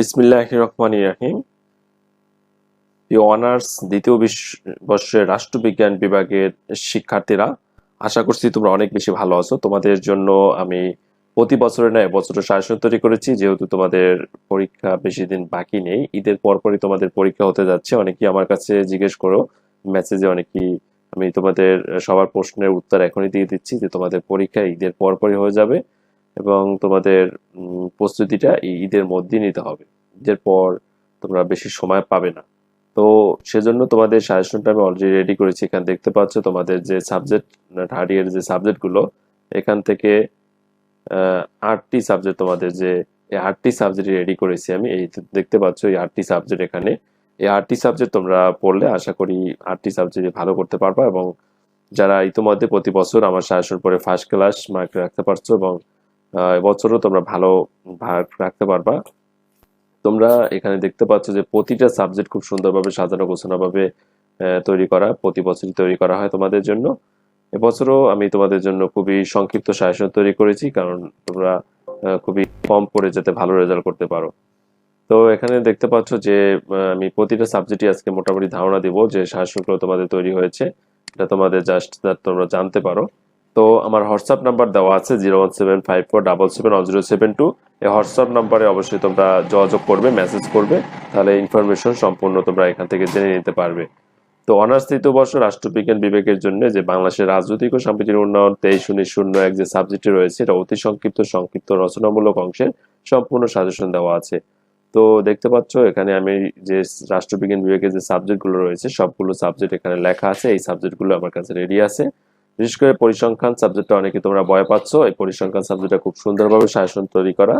বিসমিল্লাহ রহমান রাহিম। অনার্স, দ্বিতীয় বর্ষের রাষ্ট্রবিজ্ঞান বিভাগের শিক্ষার্থীরা, আশা করছি তোমরা অনেক বেশি ভালো আছো। তোমাদের জন্য আমি প্রতি বছরে না এবছরও শাসন তৈরি করেছি, যেহেতু তোমাদের পরীক্ষা বেশি দিন বাকি নেই। ঈদের পরপরই তোমাদের পরীক্ষা হতে যাচ্ছে। অনেকেই আমার কাছে জিজ্ঞেস করো, মেসেজে অনেকেই আমি তোমাদের সবার প্রশ্নের উত্তর এখনই দিয়ে দিচ্ছি যে তোমাদের পরীক্ষা ঈদের পরপরই হয়ে যাবে। এবং তোমাদের প্রস্তুতিটা এই ঈদের মধ্যেই নিতে হবে। ঈদের পর তোমরা বেশি সময় পাবে না। তো সেজন্য তোমাদের সাজেশনটা আমি অলরেডি রেডি করেছি। এখানে দেখতে পাচ্ছ তোমাদের যে সাবজেক্ট থার্ড ইয়ার যে সাবজেক্টগুলো এখান থেকে আটটি সাবজেক্ট তোমাদের যে, এই আটটি সাবজেক্ট রেডি করেছি আমি। এই দেখতে পাচ্ছ এই আটটি সাবজেক্ট এখানে। এই আটটি সাবজেক্ট তোমরা পড়লে আশা করি আটটি সাবজেক্ট ভালো করতে পারবা এবং যারা ইতিমধ্যে প্রতি বছর আমার সাজেশন পরে ফার্স্ট ক্লাস মার্ক রাখতে পারছ এবং এবছরও তোমরা ভালো ভাগ রাখতে পারবা। তোমরা এখানে দেখতে পাচ্ছ যে প্রতিটা সাবজেক্ট খুব সুন্দরভাবে সাজানো, গোছানোভাবে তৈরি করা, প্রতি বছরই তৈরি করা হয় তোমাদের জন্য। এবছরও আমি তোমাদের জন্য খুবই সংক্ষিপ্ত সাজেশন তৈরি করেছি, কারণ তোমরা খুবই কম পড়ে যেতে ভালো রেজাল্ট করতে পারো। তো এখানে দেখতে পাচ্ছ যে আমি প্রতিটা সাবজেক্টই আজকে মোটামুটি ধারণা দিব যে সাজেশনগুলো তোমাদের তৈরি হয়েছে। এটা তোমাদের জাস্ট তোমরা জানতে পারো। তো আমার হোয়াটসঅ্যাপ নাম্বার দেওয়া আছে zero one seven five four double seven one zero seven two. এই হোয়াটসঅ্যাপ নাম্বারে অবশ্যই তোমরা যোগাযোগ করবে, মেসেজ করবে, তাহলে ইনফরমেশন সম্পূর্ণ তোমরা এখান থেকে জেনে নিতে পারবে। তো অনার্স তৃতীয় বর্ষ রাষ্ট্রবিজ্ঞান বিবেকের জন্য যে বাংলাদেশের রাজনৈতিক ও সামাজিক উন্নয়ন তেইশ উনিশ শূন্য এক যে সাবজেক্টে রয়েছে, এটা অতি সংক্ষিপ্ত সংক্ষিপ্ত, রচনামূলক অংশের সম্পূর্ণ সাজেশন দেওয়া আছে। তো দেখতে পাচ্ছ, এখানে আমি যে রাষ্ট্রবিজ্ঞান বিভাগের যে সাবজেক্টগুলো রয়েছে, সবগুলো সাবজেক্ট এখানে লেখা আছে, এই সাবজেক্টগুলো আমার কাছে রেডি আছে। বিশেষ করে পরিসংখ্যান সাবজেক্টটা অনেকে তোমরা ভয় পাচ্ছ। এই পরিসংখ্যান সাবজেক্টটা খুব সুন্দরভাবে শাসন তৈরি করা।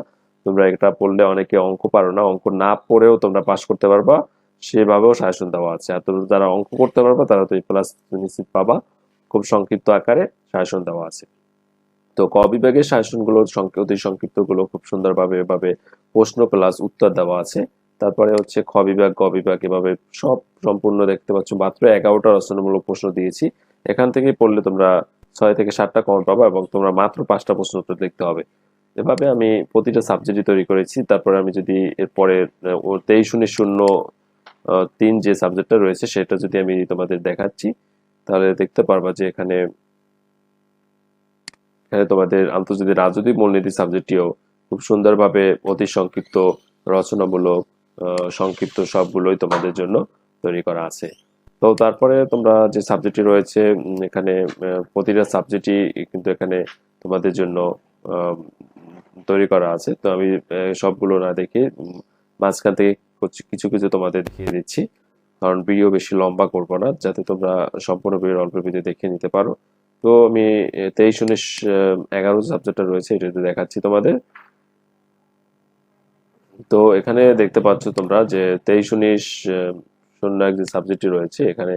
তোমরা এটা পড়লে অনেকে অঙ্ক পারো না। অঙ্ক না পড়েও তোমরা পাশ করতে পারবা। সেভাবেও শাসন দেওয়া আছে। আর তোমরা যারা অঙ্ক করতে পারবা, তারা তো এই প্লাস নিশ্চিত পাবা। খুব সংক্ষিপ্ত আকারে শাসন দেওয়া আছে। তো ক বিভাগের শাসনগুলো অতি সংক্ষিপ্তগুলো খুব সুন্দরভাবে এভাবে প্রশ্ন প্লাস উত্তর দেওয়া আছে। তারপরে হচ্ছে খ বিভাগ, গ বিভাগ এভাবে সব সম্পূর্ণ দেখতে পাচ্ছ। মাত্র এগারোটা রচনামূলক প্রশ্ন দিয়েছি। এখান থেকে পড়লে তোমরা ছয় থেকে সাতটা কমন পাবো এবং তোমরা মাত্র পাঁচটা প্রশ্ন উত্তর লিখতে হবে। এভাবে আমি প্রতিটা সাবজেক্টই তৈরি করেছি। তারপরে আমি যদি এরপরে তেইশ উনিশ শূন্য তিন যে সাবজেক্টটা রয়েছে সেটা যদি আমি তোমাদের দেখাচ্ছি, তাহলে দেখতে পারবা যে এখানে এখানে তোমাদের আন্তর্জাতিক রাজনৈতিক মূলনীতি সাবজেক্টটিও খুব সুন্দরভাবে অতি সংক্ষিপ্ত, রচনামূলক সংক্ষিপ্ত সবগুলোই তোমাদের জন্য তৈরি করা আছে। তো তারপরে তোমরা যে সাবজেক্টটি রয়েছে এখানে প্রতিটা সাবজেক্টই কিন্তু এখানে তোমাদের জন্য তৈরি করা আছে। তো আমি সবগুলো না দেখে মাঝখান থেকে কিছু- কিছু তোমাদের দেখিয়ে দিচ্ছি। কারণ ভিডিও বেশি লম্বা করব না, যাতে তোমরা সম্পূর্ণ ভিডিও অল্প ভিডিও দেখে নিতে পারো। তো আমি তেইশ, উনিশ এগারো সাবজেক্টটা রয়েছে এটা একটু দেখাচ্ছি তোমাদের। তো এখানে দেখতে পাচ্ছ তোমরা যে তেইশ, উনিশ শূন্য এক যে সাবজেক্টটি রয়েছে, এখানে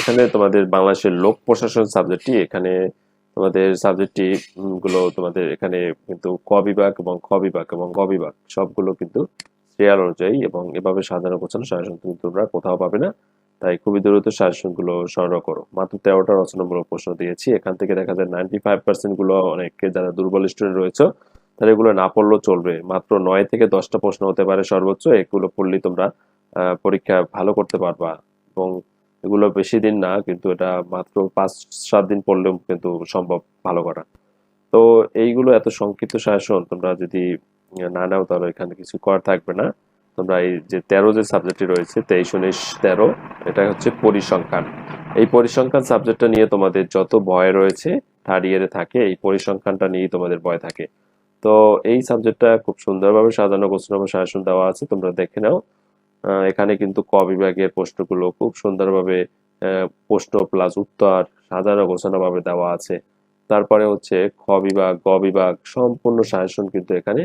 এখানে তোমাদের বাংলাদেশের লোক প্রশাসন সাবজেক্টটি এখানে তোমাদের সাবজেক্টটি গুলো তোমাদের এখানে কিন্তু ক বিভাগ এবং খ বিভাগ এবং গ বিভাগ সবগুলো কিন্তু সিরিয়াল অনুযায়ী এবং এভাবে সাধারণ গোছানো শাসন কিন্তু তোমরা কোথাও পাবে না। তাই খুবই দ্রুত শাসনগুলো সংগ্রহ করো। মাত্র তেরোটা রচনামূলক প্রশ্ন দিয়েছি। এখান থেকে দেখা যায় নাইনটি ফাইভ পার্সেন্টগুলো অনেকে যারা দুর্বল স্টুডেন্ট রয়েছে তারা এগুলো না পড়লেও চলবে। মাত্র নয় থেকে দশটা প্রশ্ন হতে পারে সর্বোচ্চ। এগুলো পড়লে তোমরা পরীক্ষা ভালো করতে পারবা। এবং এগুলো বেশি দিন না, কিন্তু এটা মাত্র পাঁচ, সাত দিন পড়লেও কিন্তু সম্ভব ভালো করা। তো এইগুলো এত সংক্ষিপ্ত শাসন, তোমরা যদি না নাও, তাহলে এখানে কিছু করার থাকবে না। তোমরা এই যে তেরো যে সাবজেক্টটি রয়েছে, তেইশ, উনিশ, তেরো, এটা হচ্ছে পরিসংখ্যান। এই পরিসংখ্যান সাবজেক্টটা নিয়ে তোমাদের যত ভয় রয়েছে থার্ড ইয়ারে থাকে, এই পরিসংখ্যানটা নিয়েই তোমাদের ভয় থাকে। তো এই সাবজেক্টটা খুব সুন্দরভাবে সাজানো, গোছানো শাসন দেওয়া আছে, তোমরা দেখে নাও। এখানে কিন্তু ক বিভাগের প্রশ্নগুলো খুব সুন্দরভাবে প্রশ্ন প্লাস উত্তর সাজানো গোছানো ভাবে দেওয়া আছে। তারপরে হচ্ছে খ বিভাগ, গ বিভাগ সম্পূর্ণ সাজেশন কিন্তু এখানে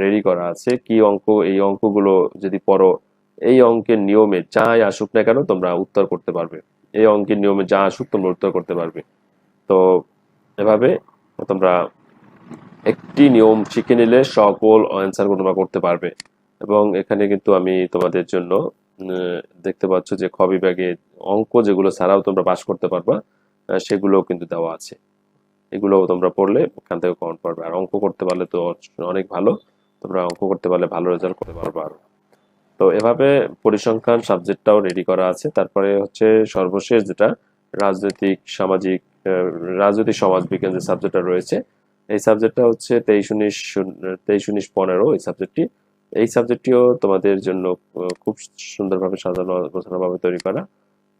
রেডি করা আছে। কি অঙ্ক, এই অঙ্কগুলো যদি পড়ো, এই অঙ্কের নিয়মে যাই আসুক না কেন তোমরা উত্তর করতে পারবে। এই অঙ্কের নিয়মে যা আসুক তোমরা উত্তর করতে পারবে। তো এভাবে তোমরা একটি নিয়ম শিখে নিলে সকল অ্যান্সারগুলো তোমরা করতে পারবে। এবং এখানে কিন্তু আমি তোমাদের জন্য দেখতে পাচ্ছ যে খ বিভাগে অঙ্ক যেগুলো ছাড়াও তোমরা পাস করতে পারবা আহ, সেগুলোও কিন্তু দেওয়া আছে। এগুলো তোমরা পড়লে এখান থেকে কমন পারবে আর অঙ্ক করতে পারলে তো অনেক ভালো। তোমরা অঙ্ক করতে পারলে ভালো রেজাল্ট করতে পারবে আরও। তো এভাবে পরিসংখ্যান সাবজেক্টটাও রেডি করা আছে। তারপরে হচ্ছে সর্বশেষ যেটা রাজনৈতিক সামাজিক রাজনৈতিক সমাজ বিজ্ঞান যে সাবজেক্টটা রয়েছে এই সাবজেক্টটা হচ্ছে তেইশ উনিশ তেইশ উনিশ পনেরো এই সাবজেক্টটি এই সাবজেক্টটিও তোমাদের জন্য খুব সুন্দরভাবে সাজানো, গোছানোভাবে তৈরি করা।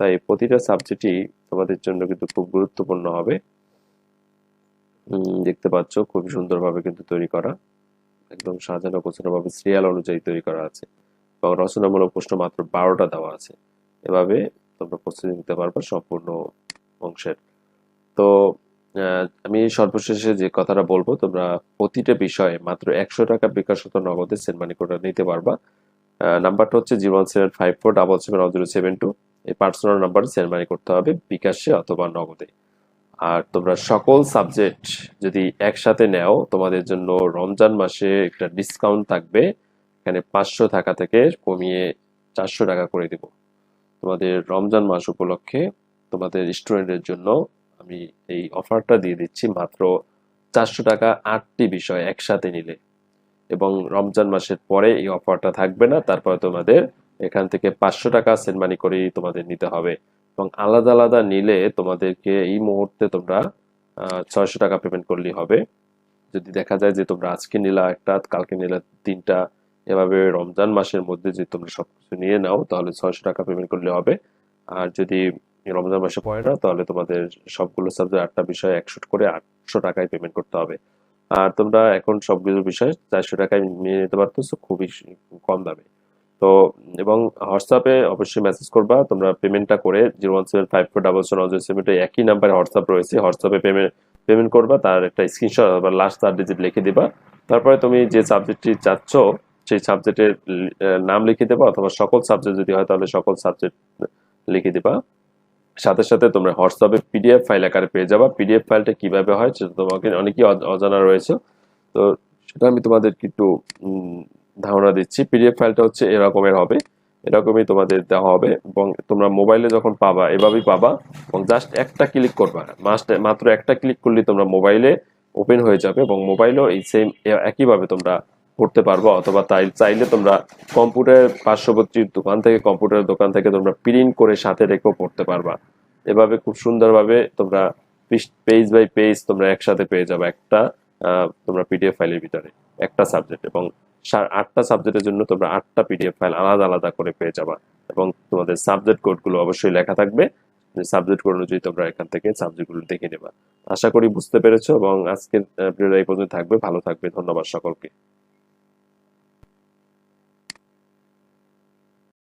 তাই প্রতিটা সাবজেক্টই তোমাদের জন্য কিন্তু খুব গুরুত্বপূর্ণ হবে। দেখতে পাচ্ছ, খুব সুন্দরভাবে কিন্তু তৈরি করা। একদম সাজানো, গোছানোভাবে সিরিয়াল অনুযায়ী তৈরি করা আছে। এবং রচনামূলক প্রশ্ন মাত্র বারোটা দেওয়া আছে। এভাবে তোমরা প্রস্তুতি নিতে পারবে সম্পূর্ণ অংশের। তো আমি সর্বশেষে যে কথাটা বলব, তোমরা প্রতিটা বিষয়ে মাত্র একশো টাকা বিকাশত নগদে সেন্ড মানি কোডটা নিতে পারবা। নাম্বারটা হচ্ছে zero one seven five four double seven zero seven two. এই পার্সোনাল নাম্বারে সেন্ড মানি করতে হবে বিকাশে অথবা নগদে। আর তোমরা সকল সাবজেক্ট যদি একসাথে নেও, তোমাদের জন্য রমজান মাসে একটা ডিসকাউন্ট থাকবে। এখানে পাঁচশো টাকা থেকে কমিয়ে চারশো টাকা করে দিব। তোমাদের রমজান মাস উপলক্ষে তোমাদের স্টুডেন্টের জন্য আমি এই অফারটা দিয়ে দিচ্ছি মাত্র চারশো টাকা আটটি বিষয় একসাথে নিলে। এবং রমজান মাসের পরে এই অফারটা থাকবে না, তারপরে তোমাদের এখান থেকে পাঁচশো টাকা সেন্ড মানি করেই তোমাদের নিতে হবে। এবং আলাদা আলাদা নিলে তোমাদেরকে এই মুহূর্তে তোমরা ছয়শো টাকা পেমেন্ট করলেই হবে। যদি দেখা যায় যে তোমরা আজকে নিলা একটা, কালকে নিলা তিনটা, এভাবে রমজান মাসের মধ্যে যদি তোমরা সবকিছু নিয়ে নাও, তাহলে ছয়শো টাকা পেমেন্ট করলে হবে। আর যদি রমজান মাসে পড়ে না তাহলে তোমাদের সবগুলো সাবজেক্ট আটটা বিষয় একশো করে আটশো টাকায় পেমেন্ট করতে হবে। আর তোমরা এখন সবগুলো বিষয় চারশো টাকায় নিয়ে নিতে পারতেছো খুবই কম দামে। তো এবং হোয়াটসঅ্যাপে অবশ্যই মেসেজ করবা তোমরা পেমেন্টটা করে zero one seven five four double seven Ajay seven একই নাম্বারে হোয়াটসঅ্যাপ রয়েছে হোয়াটসঅ্যাপে পেমেন্ট পেমেন্ট করবা তার একটা স্ক্রিনশট বা লাস্ট চার ডিজিট লিখে দিবা। তারপরে তুমি যে সাবজেক্টটি চাচ্ছ সেই সাবজেক্টের নাম লিখে দেবা অথবা সকল সাবজেক্ট যদি হয় তাহলে সকল সাবজেক্ট লিখে দিবা। সাথে সাথে তোমরা হোয়াটসঅ্যাপে পিডিএফ ফাইল আকারে পেয়ে যাবা। পিডিএফ ফাইলটা কীভাবে হয় সেটা তোমাকে অনেকেই অজানা রয়েছে। তো সেটা আমি তোমাদেরকে একটু ধারণা দিচ্ছি। পিডিএফ ফাইলটা হচ্ছে এরকমের হবে। এরকমই তোমাদের দেওয়া হবে এবং তোমরা মোবাইলে যখন পাবা, এভাবেই পাবা এবং জাস্ট একটা ক্লিক করবা। মাত্র একটা ক্লিক করলে তোমরা মোবাইলে ওপেন হয়ে যাবে এবং মোবাইলেও এই সেম একইভাবে তোমরা পড়তে পারব, অথবা তাই চাইলে তোমরা কম্পিউটার পার্শ্ববর্তী দোকান থেকে কম্পিউটার দোকান থেকে তোমরা প্রিন্ট করে সাথে রেখেও পড়তে পারবা। এভাবে খুব সুন্দরভাবে তোমরা পেজ বাই পেজ তোমরা একসাথে পেয়ে যাবে একটা তোমরা পিডিএফ ফাইলের ভিতরে, একটা সাবজেক্ট এবং আটটা সাবজেক্টের জন্য তোমরা আটটা পিডিএফ ফাইল আলাদা আলাদা করে পেয়ে যাবা এবং তোমাদের সাবজেক্ট কোডগুলো অবশ্যই লেখা থাকবে। সাবজেক্ট কোড অনুযায়ী তোমরা এখান থেকে সাবজেক্টগুলো দেখে নেবা। আশা করি বুঝতে পেরেছ এবং আজকের ভিডিওটা এই পর্যন্ত থাকবে। ভালো থাকবে। ধন্যবাদ সকলকে।